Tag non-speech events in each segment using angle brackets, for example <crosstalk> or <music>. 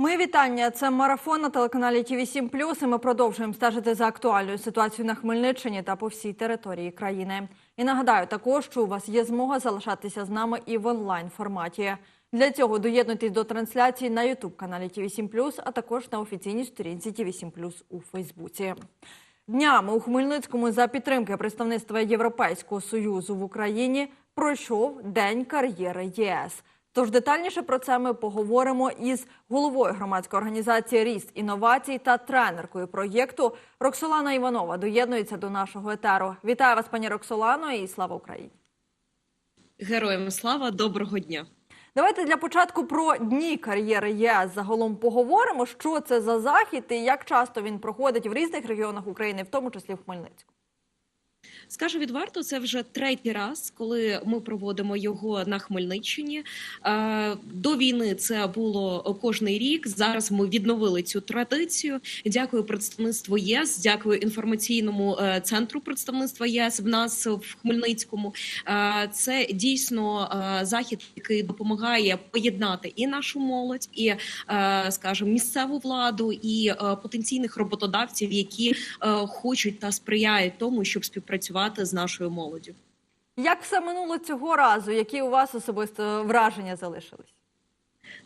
Ми вітання. Це марафон на телеканалі ТВ 7 І ми продовжуємо стежити за актуальною ситуацією на Хмельниччині та по всій території країни. І нагадаю також, що у вас є змога залишатися з нами і в онлайн форматі. Для цього доєднуйтесь до трансляції на Ютуб каналі ТВ 7 а також на офіційній сторінці ТВ 7 у Фейсбуці. Днями у Хмельницькому за підтримки представництва Європейського союзу в Україні пройшов День кар'єри ЄС. Тож детальніше про це ми поговоримо із головою громадської організації Ріст інновацій та тренеркою проєкту Роксолана Іванова. Доєднується до нашого етеру. Вітаю вас, пані Роксолано, і слава Україні! Героям слава, доброго дня. Давайте для початку про дні кар'єри ЄС загалом поговоримо, що це за захід і як часто він проходить в різних регіонах України, в тому числі в Хмельницькому. Скажу відверто, це вже третій раз, коли ми проводимо його на Хмельниччині. Е, До війни це було кожний рік. Зараз ми відновили цю традицію. Дякую представництву ЄС, дякую інформаційному е, центру представництва ЄС в нас в Хмельницькому. Е, Це дійсно захід, який допомагає поєднати і нашу молодь, і скажімо, місцеву владу, і потенційних роботодавців, які хочуть та сприяють тому, щоб співпрацювати з нашою молоддю. Як все минуло цього разу? Які у вас особисто враження залишились?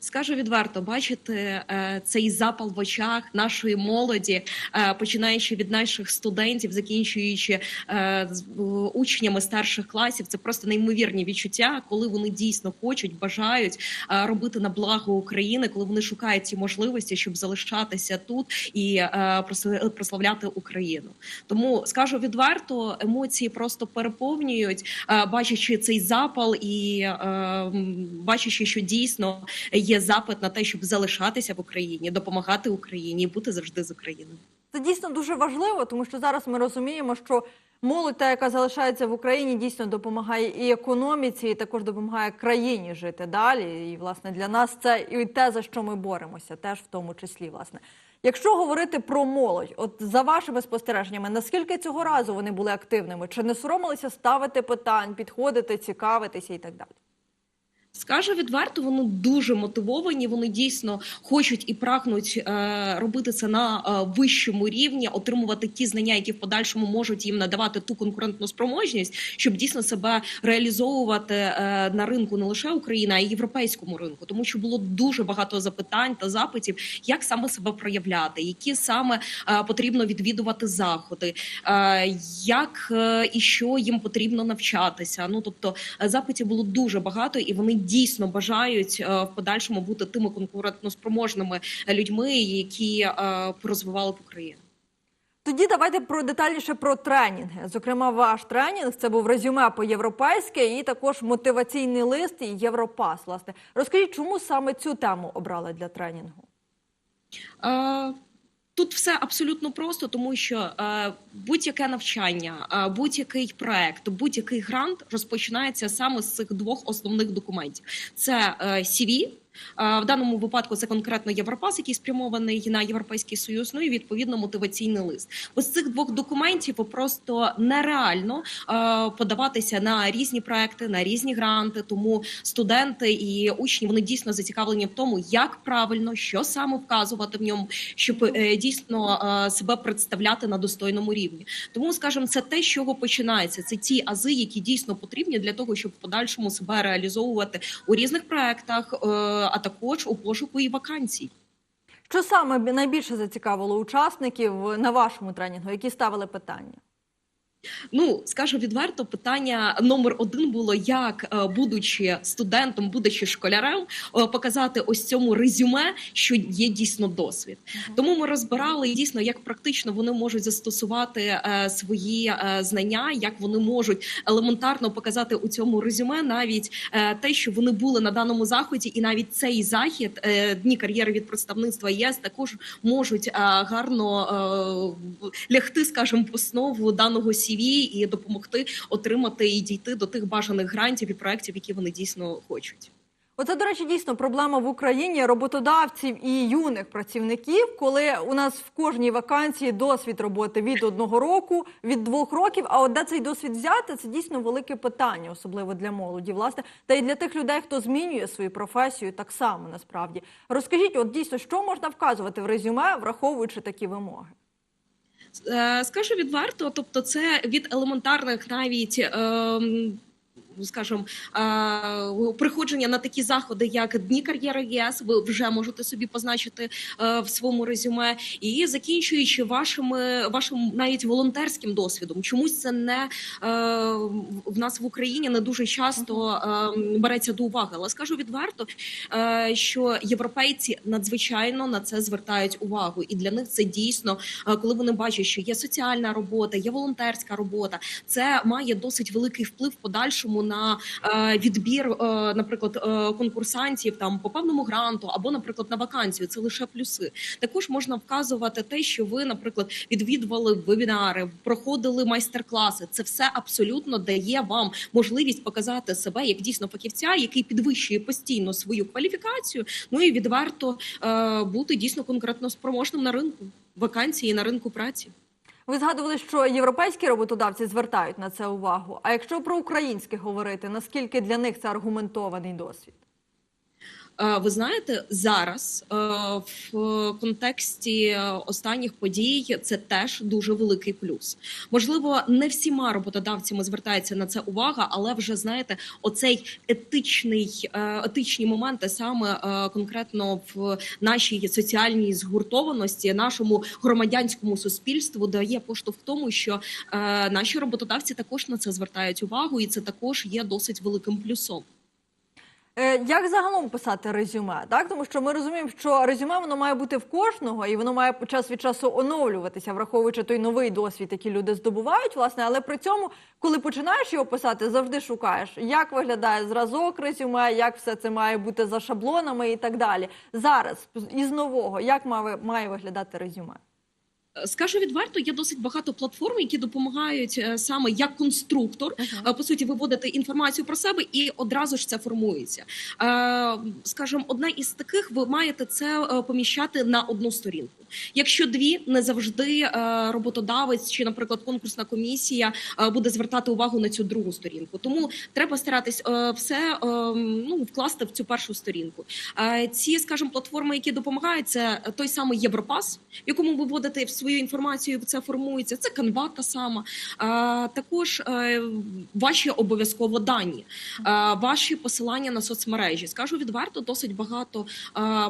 Скажу відверто, бачити е, цей запал в очах нашої молоді, е, починаючи від наших студентів, закінчуючи е, учнями старших класів, це просто неймовірні відчуття, коли вони дійсно хочуть, бажають робити на благо України, коли вони шукають ці можливості, щоб залишатися тут і прославляти Україну. Тому скажу відверто, емоції просто переповнюють, бачачи цей запал і бачачи, що дійсно є запит на те, щоб залишатися в Україні, допомагати Україні і бути завжди з Україною. Це дійсно дуже важливо, тому що зараз ми розуміємо, що молодь, та яка залишається в Україні, дійсно допомагає і економіці, і також допомагає країні жити далі. І власне для нас це і те, за що ми боремося, теж в тому числі. Власне, якщо говорити про молодь, от за вашими спостереженнями, наскільки цього разу вони були активними? Чи не соромилися ставити питань, підходити, цікавитися і так далі? Скажу відверто, вони дуже мотивовані. Вони дійсно хочуть і прагнуть е, робити це на е, вищому рівні, отримувати ті знання, які в подальшому можуть їм надавати ту конкурентну спроможність, щоб дійсно себе реалізовувати е, на ринку не лише України, а й європейському ринку, тому що було дуже багато запитань та запитів, як саме себе проявляти, які саме е, потрібно відвідувати заходи, е, як е, і що їм потрібно навчатися. Ну тобто е, запитів було дуже багато, і вони дійсно бажають е, в подальшому бути тими конкурентноспроможними людьми, які е, розвивали б Україну. Тоді давайте про детальніше про тренінги. Зокрема, ваш тренінг це був резюме по європейське і також мотиваційний лист і Європас. Власне, розкажіть, чому саме цю тему обрали для тренінгу? Е, Тут все абсолютно просто, тому що е, будь-яке навчання, е, будь-який проект, будь-який грант розпочинається саме з цих двох основних документів: це е, CV, в даному випадку це конкретно Європас, який спрямований на європейський союз. Ну і відповідно мотиваційний лист. Без цих двох документів просто нереально е, подаватися на різні проекти, на різні гранти. Тому студенти і учні вони дійсно зацікавлені в тому, як правильно, що саме вказувати в ньому, щоб е, дійсно е, себе представляти на достойному рівні. Тому, скажімо, це те, з чого починається. Це ті ази, які дійсно потрібні для того, щоб в подальшому себе реалізовувати у різних проектах, е, а також у пошуку і вакансій. Що саме найбільше зацікавило учасників на вашому тренінгу, які ставили питання? Ну скажу відверто, питання номер один було як, е, будучи студентом, будучи школярем, е, показати ось цьому резюме, що є дійсно досвід. Тому ми розбирали дійсно, як практично вони можуть застосувати е, свої знання, як вони можуть елементарно показати у цьому резюме навіть те, що вони були на даному заході, і навіть цей захід дні кар'єри від представництва ЄС також можуть гарно лягти, скажімо, в основу даного CV і допомогти отримати і дійти до тих бажаних грантів і проєктів, які вони дійсно хочуть. Оце, до речі, дійсно проблема в Україні роботодавців і юних працівників, коли у нас в кожній вакансії досвід роботи від одного року, від двох років. А от де цей досвід взяти, це дійсно велике питання, особливо для молоді, власне, та й для тих людей, хто змінює свою професію, так само насправді. Розкажіть, от дійсно, що можна вказувати в резюме, враховуючи такі вимоги? Е, Скажу відверто, тобто, це від елементарних навіть. Ем, Скажімо, е, приходження на такі заходи, як дні кар'єри ЄС, ви вже можете собі позначити е, в своєму резюме, і закінчуючи вашими вашим навіть волонтерським досвідом. Чомусь це не е, в нас в Україні не дуже часто е, береться до уваги. Але скажу відверто, що європейці надзвичайно на це звертають увагу, і для них це дійсно, коли вони бачать, що є соціальна робота, є волонтерська робота. Це має досить великий вплив в подальшому на е, відбір, е, наприклад, е, конкурсантів там по певному гранту або, наприклад, на вакансію. Це лише плюси. Також можна вказувати те, що ви, наприклад, відвідували вебінари, проходили майстер-класи. Це все абсолютно дає вам можливість показати себе як дійсно фахівця, який підвищує постійно свою кваліфікацію. Ну і відверто бути дійсно конкретно спроможним на ринку вакансії на ринку праці. Ви згадували, що європейські роботодавці звертають на це увагу. А якщо про українських говорити, наскільки для них це аргументований досвід? Ви знаєте, зараз е, в контексті останніх подій це теж дуже великий плюс. Можливо, не всіма роботодавцями звертається на це увага, але вже знаєте, оцей етичний е, етичні моменти саме е, конкретно в нашій соціальній згуртованості, нашому громадянському суспільству дає поштовх тому, що наші роботодавці також на це звертають увагу, і це також є досить великим плюсом. Е, Як загалом писати резюме? Так, тому що ми розуміємо, що резюме воно має бути в кожного, і воно має час від часу оновлюватися, враховуючи той новий досвід, який люди здобувають, власне. Але при цьому, коли починаєш його писати, завжди шукаєш, як виглядає зразок резюме, як все це має бути за шаблонами і так далі. Зараз із нового, як має, має виглядати резюме? Скажу відверто, є досить багато платформ, які допомагають е, саме як конструктор е, по суті виводити інформацію про себе, і одразу ж це формується. Скажем, одна із таких ви маєте це е, поміщати на одну сторінку. Якщо дві, не завжди е, роботодавець чи, наприклад, конкурсна комісія е, буде звертати увагу на цю другу сторінку. Тому треба старатись е, все ну вкласти в цю першу сторінку. Ці, скажімо, платформи, які допомагають, це той самий Європас, в якому ви вводите свою інформацію, це формується. Це канва та сама. Також ваші обов'язково дані, ваші посилання на соцмережі. Скажу відверто, досить багато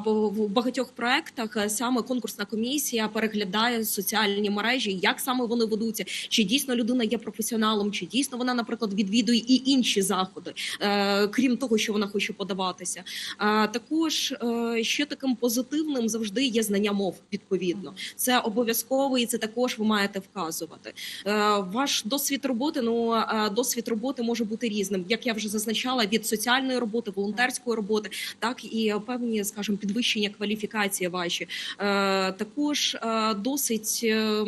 в багатьох проектах саме конкурсна комісія переглядає соціальні мережі, як саме вони ведуться, чи дійсно людина є професіоналом, чи дійсно вона, наприклад, відвідує і інші заходи, е, крім того, що вона хоче подаватися. А також е, ще таким позитивним завжди є знання мов. Відповідно, це обов'язково, і це також ви маєте вказувати. Е, Ваш досвід роботи. Ну е, досвід роботи може бути різним, як я вже зазначала, від соціальної роботи, волонтерської роботи, так і певні, скажімо, підвищення кваліфікації ваші. Також е, досить, е,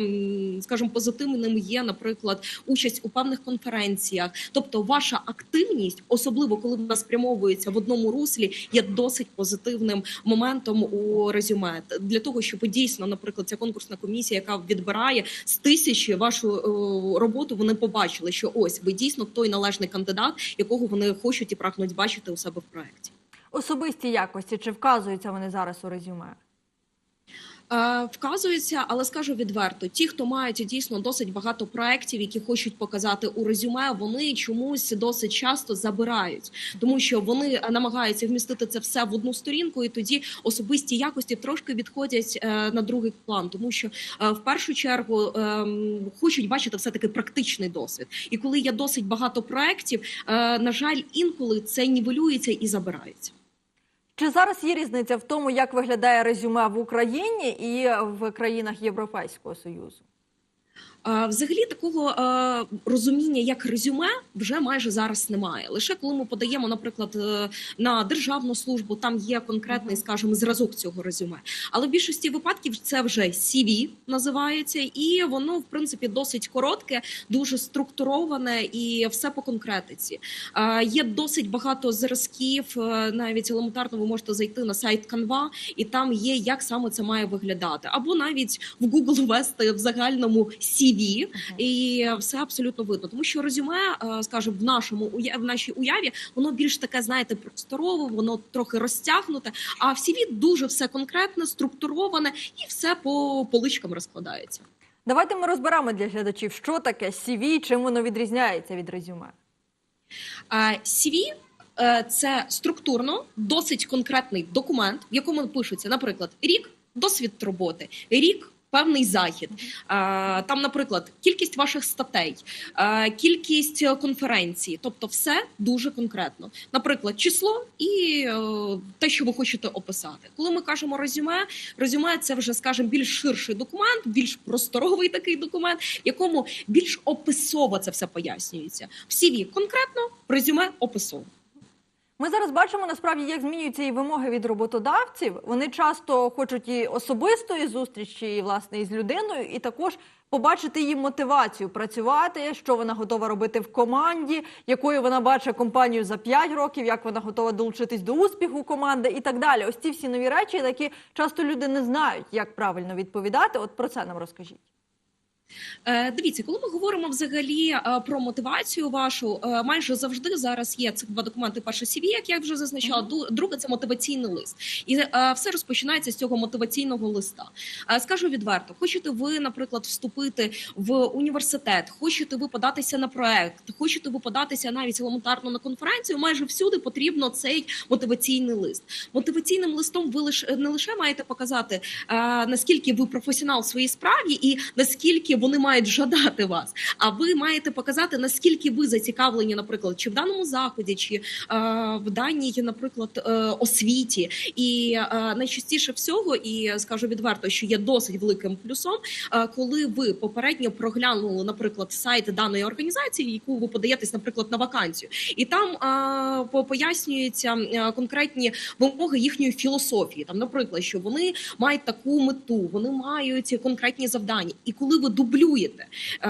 скажімо, позитивним є, наприклад, участь у певних конференціях. Тобто, ваша активність, особливо коли вона спрямовується в одному руслі, є досить позитивним моментом у резюме для того, щоб дійсно, наприклад, ця конкурсна комісія, яка відбирає з тисячі вашу е, роботу, вони побачили, що ось ви дійсно той належний кандидат, якого вони хочуть і прагнуть бачити у себе в проекті. Особисті якості чи вказуються вони зараз у резюме? Е, Вказується, але скажу відверто: ті, хто мають дійсно досить багато проєктів, які хочуть показати у резюме, вони чомусь досить часто забирають, тому що вони намагаються вмістити це все в одну сторінку, і тоді особисті якості трошки відходять е, на другий план, тому що е, в першу чергу ем, хочуть бачити все таки практичний досвід. І коли є досить багато проєктів, е, на жаль, інколи це нівелюється і забирається. Чи зараз є різниця в тому, як виглядає резюме в Україні і в країнах Європейського Союзу? Взагалі такого розуміння, як резюме, вже майже зараз немає. Лише коли ми подаємо, наприклад, е, на державну службу, там є конкретний, скажімо, зразок цього резюме. Але в більшості випадків це вже CV називається, і воно в принципі досить коротке, дуже структуроване і все по конкретиці. Є досить багато зразків, е, навіть елементарно ви можете зайти на сайт Canva, і там є, як саме це має виглядати, або навіть в Google ввести в загальному CV, і все абсолютно видно. Тому що резюме, е, скажімо, в нашому в нашій уяві, воно більш таке, знаєте, просторове, воно трохи розтягнуте. А в CV дуже все конкретне, структуроване і все по поличкам розкладається. Давайте ми розберемо для глядачів, що таке CV, чим воно відрізняється від резюме. Е, CV е, – це структурно досить конкретний документ, в якому пишеться, наприклад, рік досвід роботи, рік. Певний захід там, наприклад, кількість ваших статей, кількість е, конференцій, тобто все дуже конкретно. Наприклад, число і е, те, що ви хочете описати. Коли ми кажемо резюме, резюме це вже, скажімо, більш ширший документ, більш просторовий такий документ, якому більш описово це все пояснюється. В CV конкретно, резюме описово. Ми зараз бачимо насправді, як змінюються і вимоги від роботодавців. Вони часто хочуть і особистої зустрічі, і, власне, із людиною, і також побачити її мотивацію працювати, що вона готова робити в команді, якою вона бачить компанію за 5 років, як вона готова долучитись до успіху команди і так далі. Ось ці всі нові речі, які часто люди не знають, як правильно відповідати. От про це нам розкажіть. Е, Дивіться, коли ми говоримо взагалі е, про мотивацію вашу, е, майже завжди зараз є цих два документи. Перше CV, як я вже зазначала, друге це мотиваційний лист, і все розпочинається з цього мотиваційного листа. Скажу відверто, хочете ви, наприклад, вступити в університет, хочете ви податися на проект, хочете ви податися навіть елементарно на конференцію. Майже всюди потрібно цей мотиваційний лист. Мотиваційним листом ви лише не лише маєте показати, наскільки ви професіонал в своїй справі, і наскільки вони мають жадати вас. А ви маєте показати, наскільки ви зацікавлені, наприклад, чи в даному заході, чи е, в даній, наприклад, е, освіті. І е, найчастіше всього, і скажу відверто, що є досить великим плюсом, е, коли ви попередньо проглянули, наприклад, сайт даної організації, яку ви подаєтесь, наприклад, на вакансію, і там е, пояснюються е, конкретні вимоги їхньої філософії. Там, наприклад, що вони мають таку мету, вони мають конкретні завдання. І коли ви дублюєте е,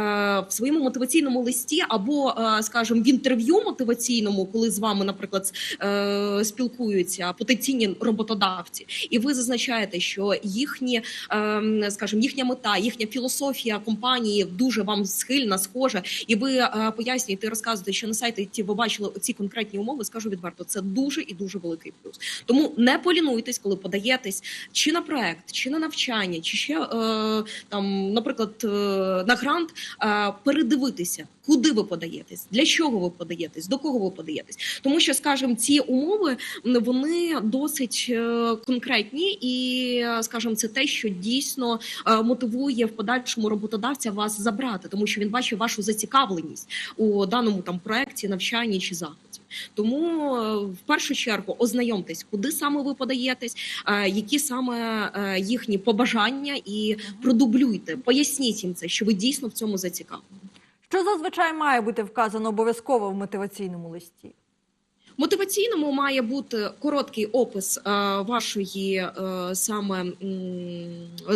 в своєму мотиваційному листі або, е, скажімо, в інтерв'ю мотиваційному, коли з вами, наприклад, е, спілкуються потенційні роботодавці, і ви зазначаєте, що їхні, скажімо, їхня мета, їхня філософія компанії дуже вам схильна, схожа, і ви пояснюєте, розказуєте, що на сайті ви бачили ці конкретні умови. Скажу відверто, це дуже і дуже великий плюс. Тому не полінуйтесь, коли подаєтесь чи на проект, чи на навчання, чи ще там, наприклад, на грант, передивитися, куди ви подаєтесь, для чого ви подаєтесь, до кого ви подаєтесь. Тому що, скажімо, ці умови вони досить е, конкретні, і скажімо, це те, що дійсно е, мотивує в подальшому роботодавця вас забрати, тому що він бачить вашу зацікавленість у даному там проекті, навчанні чи заході. Тому е, в першу чергу ознайомтесь, куди саме ви подаєтесь, е, які саме е, їхні побажання, і продублюйте, поясніть їм це, що ви дійсно в цьому зацікавлені. Що зазвичай має бути вказано обов'язково в мотиваційному листі? Мотиваційному має бути короткий опис е, вашої е, саме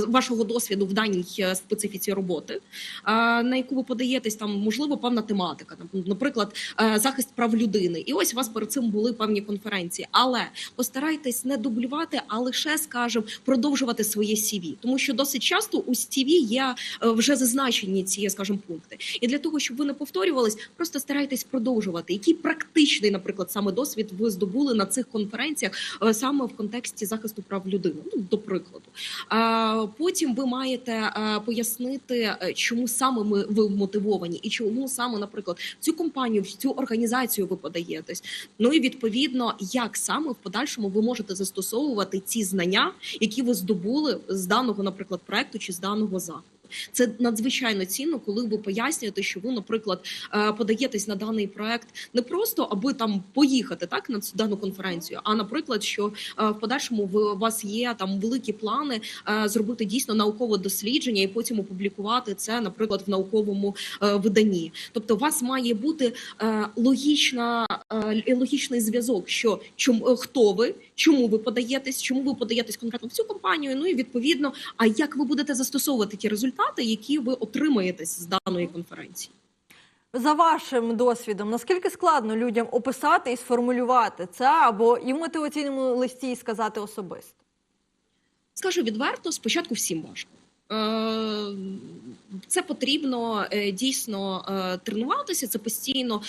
вашого досвіду в даній е, специфіці роботи, на яку ви подаєтесь. Там можливо певна тематика, наприклад, захист прав людини. І ось у вас перед цим були певні конференції. Але постарайтесь не дублювати, а лише скажімо, продовжувати своє CV. тому що досить часто у CV є вже зазначені ці, скажімо, пункти. І для того, щоб ви не повторювались, просто старайтесь продовжувати. Який практичний, наприклад, саме досвід ви здобули на цих конференціях е, саме в контексті захисту прав людини, ну до прикладу. Потім ви маєте е, пояснити, е, чому саме ми ви мотивовані, і чому саме, наприклад, цю компанію, в цю організацію ви подаєтесь. Ну і відповідно, як саме в подальшому ви можете застосовувати ці знання, які ви здобули з даного, наприклад, проекту чи з даного заходу. Це надзвичайно цінно, коли ви пояснюєте, що ви, наприклад, е, подаєтесь на даний проект не просто аби там поїхати так на цю дану конференцію, а наприклад, що е, в подальшому у вас є там великі плани е, зробити дійсно наукове дослідження і потім опублікувати це, наприклад, в науковому виданні. Тобто, у вас має бути логічна логічний зв'язок, що чому хто ви, чому ви подаєтесь, чому ви подаєтесь конкретно в цю компанію. Ну і відповідно, а як ви будете застосовувати ті результати, які ви отримаєте з даної конференції. За вашим досвідом, наскільки складно людям описати і сформулювати це або і в мотиваційному листі і сказати особисто? Скажу відверто, спочатку всім важко. Е, Це потрібно е, дійсно е, тренуватися. Це постійно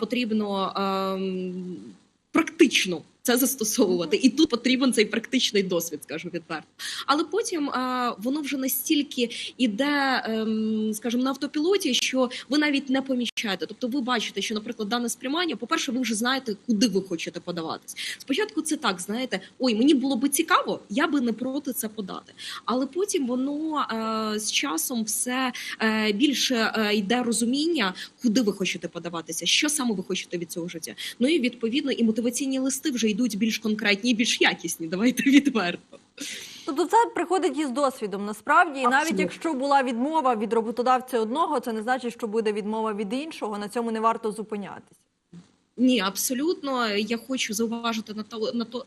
потрібно ем, практично це застосовувати, і тут потрібен цей практичний досвід, скажу відверто. Але потім е, воно вже настільки іде, ем, скажімо, на автопілоті, що ви навіть не помічаєте. Тобто, ви бачите, що, наприклад, дане сприймання, по-перше, ви вже знаєте, куди ви хочете подаватись. Спочатку це так, знаєте, ой, мені було би цікаво, я би не проти це подати. Але потім воно е, з часом все е, більше е, йде розуміння, куди ви хочете подаватися, що саме ви хочете від цього життя. Ну і відповідно і мотиваційні листи вже йдуть більш конкретні більш якісні. Давайте <laughs> відверто. Тобто це приходить із досвідом. Насправді, і навіть якщо була відмова від роботодавця одного, це не значить, що буде відмова від іншого. На цьому не варто зупинятися. Ні, абсолютно. Я хочу зауважити на то на то,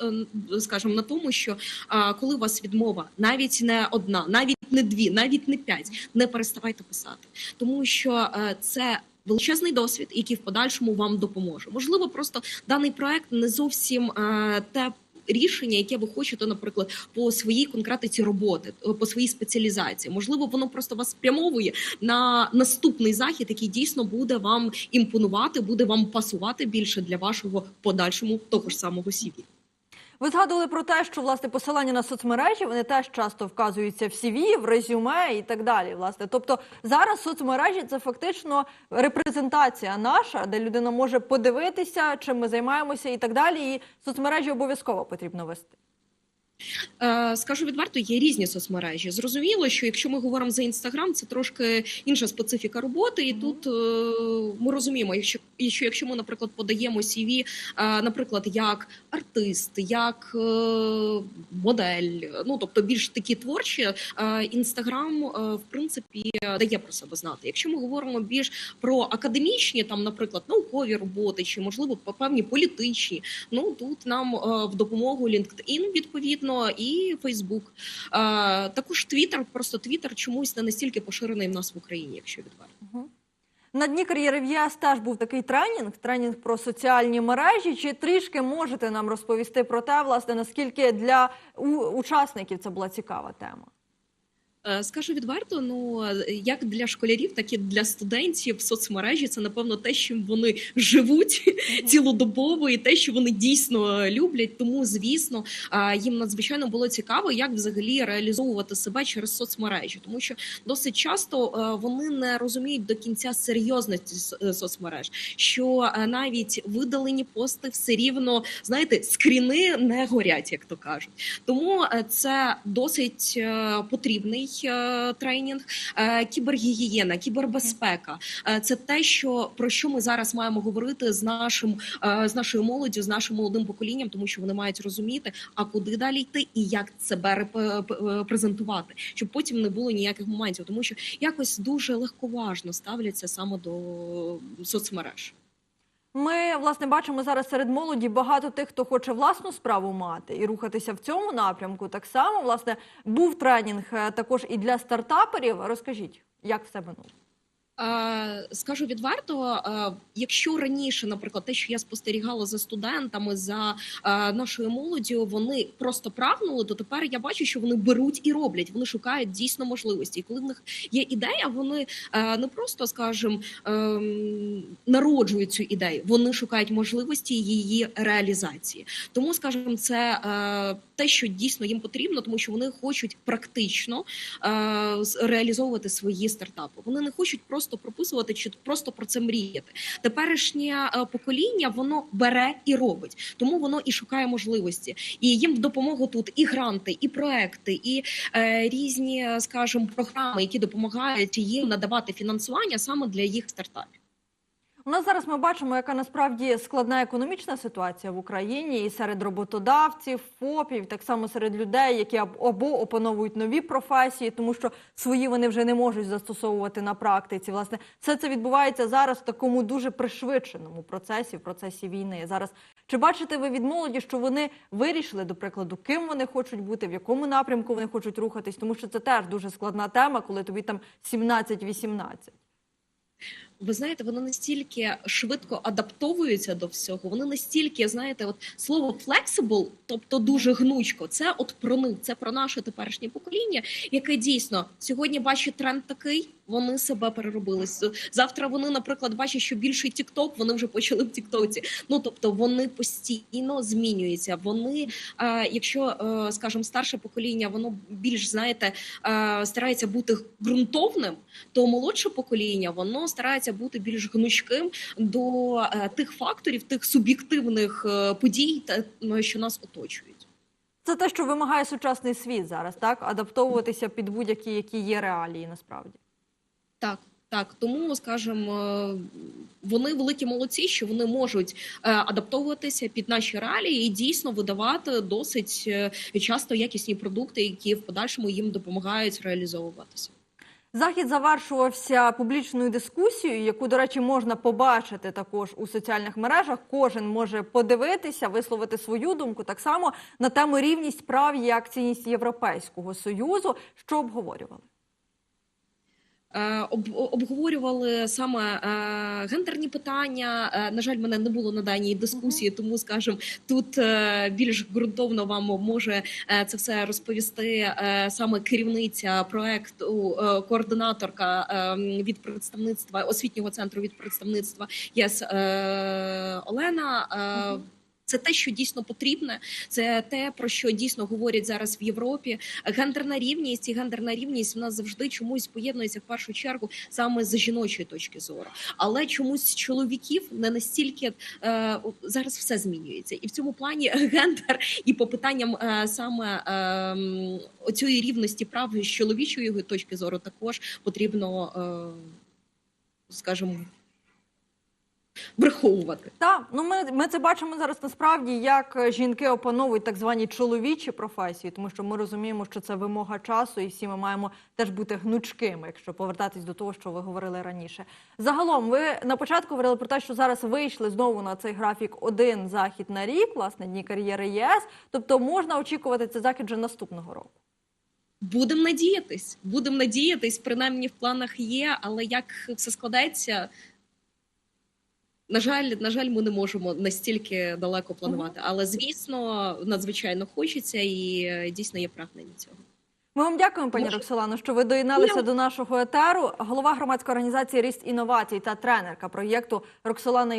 е, скажімо, на тому, що а, коли у вас відмова, навіть не одна, навіть не дві, навіть не п'ять, не переставайте писати, тому що е, це. Величезний досвід, який в подальшому вам допоможе. Можливо, просто даний проект не зовсім е, те рішення, яке ви хочете, наприклад, по своїй конкретиці роботи, е, по своїй спеціалізації. Можливо, воно просто вас спрямовує на наступний захід, який дійсно буде вам імпонувати, буде вам пасувати більше для вашого подальшому того ж самого CV. Ви згадували про те, що власне посилання на соцмережі вони теж часто вказуються в CV, в резюме і так далі. Власне, тобто зараз соцмережі це фактично репрезентація наша, де людина може подивитися, чим ми займаємося, і так далі. І соцмережі обов'язково потрібно вести. Е, Скажу відверто, є різні соцмережі. Зрозуміло, що якщо ми говоримо за інстаграм, це трошки інша специфіка роботи, і тут е, ми розуміємо, якщо якщо, якщо ми, наприклад, подаємо CV, е, наприклад, як артист, як модель, ну тобто більш такі творчі, інстаграм в принципі дає про себе знати. Якщо ми говоримо більш про академічні, там, наприклад, наукові роботи чи можливо певні політичні, ну тут нам в допомогу LinkedIn, відповідно, і Фейсбук. Також Твіттер, просто Твіттер чомусь не настільки поширений в нас в Україні, якщо відверто. На дні кар'єри в'яз теж був такий тренінг, тренінг про соціальні мережі. Чи трішки можете нам розповісти про те, власне, наскільки для учасників це була цікава тема? Е, Скажу відверто, ну як для школярів, так і для студентів соцмережі це напевно те, чим вони живуть цілодобово, і те, що вони дійсно люблять. Тому, звісно, е, їм надзвичайно було цікаво, як взагалі реалізовувати себе через соцмережі, тому що досить часто е, вони не розуміють до кінця серйозності соцмереж, що навіть видалені пости все рівно знаєте, скріни не горять, як то кажуть. Тому це досить потрібний тренінг. Е, Кібергігієна, кібербезпека Е, це те, що про що ми зараз маємо говорити з нашим е, з нашою молоддю, з нашим молодим поколінням, тому що вони мають розуміти, а куди далі йти і як себе презентувати, щоб потім не було ніяких моментів, тому що якось дуже легковажно ставляться саме до соцмереж. Ми власне бачимо зараз серед молоді багато тих, хто хоче власну справу мати і рухатися в цьому напрямку. Так само, власне, був тренінг е, також і для стартаперів. Розкажіть, як все минуло? Е, Скажу відверто, е, якщо раніше, наприклад, те, що я спостерігала за студентами, за е, нашою молоддю, вони просто прагнули, то тепер я бачу, що вони беруть і роблять. Вони шукають дійсно можливості. І коли в них є ідея, вони не просто, скажімо, ем, народжують цю ідею, вони шукають можливості її реалізації. Тому, скажімо, це те, що дійсно їм потрібно, тому що вони хочуть практично реалізовувати свої стартапи. Вони не хочуть просто просто прописувати чи просто про це мріяти. Теперішнє е, покоління воно бере і робить, тому воно і шукає можливості. І їм в допомогу тут і гранти, і проекти, і е, різні, скажімо, програми, які допомагають їм надавати фінансування саме для їх стартапів. У нас зараз ми бачимо, яка насправді складна економічна ситуація в Україні і серед роботодавців, ФОПів, так само серед людей, які або опановують нові професії, тому що свої вони вже не можуть застосовувати на практиці. Власне, все це відбувається зараз в такому дуже пришвидшеному процесі, в процесі війни. Зараз чи бачите ви від молоді, що вони вирішили, до прикладу, ким вони хочуть бути, в якому напрямку вони хочуть рухатись, тому що це теж дуже складна тема, коли тобі там 17-18. Ви знаєте, вони настільки швидко адаптовуються до всього. Вони настільки, знаєте, от слово flexible, тобто дуже гнучко, це от про них, це про наше теперішнє покоління, яке дійсно сьогодні бачить тренд такий. Вони себе переробили. Завтра вони, наприклад, бачать, що більший TikTok, вони вже почали в Тіктоці. Ну тобто вони постійно змінюються. Вони, е, якщо е, скажімо, старше покоління, воно більш знаєте, е, старається бути ґрунтовним, то молодше покоління воно старається бути більш гнучким до тих факторів, тих суб'єктивних подій, ну, що нас оточують. Це те, що вимагає сучасний світ зараз, так адаптовуватися під будь-які які є реалії, насправді. Так. Так, тому скажімо, е, вони великі молодці, що вони можуть е, адаптовуватися під наші реалії і дійсно видавати досить е, часто якісні продукти, які в подальшому їм допомагають реалізовуватися. Захід завершувався публічною дискусією, яку, до речі, можна побачити також у соціальних мережах. Кожен може подивитися, висловити свою думку так само на тему рівність прав і акційність Європейського союзу. Що обговорювали? Е, об, обговорювали саме е, гендерні питання. Е, на жаль, мене не було на даній дискусії, тому скажімо, тут е, більш ґрунтовно вам може е, це все розповісти е, саме керівниця проекту, е, координаторка е, від представництва освітнього центру від представництва ЄС е, Олена. Це те, що дійсно потрібне, це те, про що дійсно говорять зараз в Європі. Гендерна рівність і гендерна рівність в нас завжди чомусь поєднується в першу чергу саме з жіночої точки зору. Але чомусь чоловіків не настільки е, зараз все змінюється, і в цьому плані <laughs> гендер і по питанням е, саме е, оцієї рівності прав з чоловічої точки зору також потрібно, е, скажімо, враховувати. Так, ну ми, ми це бачимо зараз насправді, як жінки опановують так звані чоловічі професії, тому що ми розуміємо, що це вимога часу, і всі ми маємо теж бути гнучкими, якщо повертатись до того, що ви говорили раніше. Загалом, ви на початку говорили про те, що зараз вийшли знову на цей графік один захід на рік, власне, дні кар'єри ЄС. Тобто можна очікувати цей захід вже наступного року. Будемо надіятись, будемо надіятись, принаймні в планах є, але як все складеться. На жаль, на жаль, ми не можемо настільки далеко планувати. Але звісно, надзвичайно хочеться і е, дійсно є прагнення цього. Ми вам дякуємо, пані Роксолано, що ви доєдналися Я- до нашого етеру. Голова громадської організації Ріст інновацій та тренерка проєкту Роксолана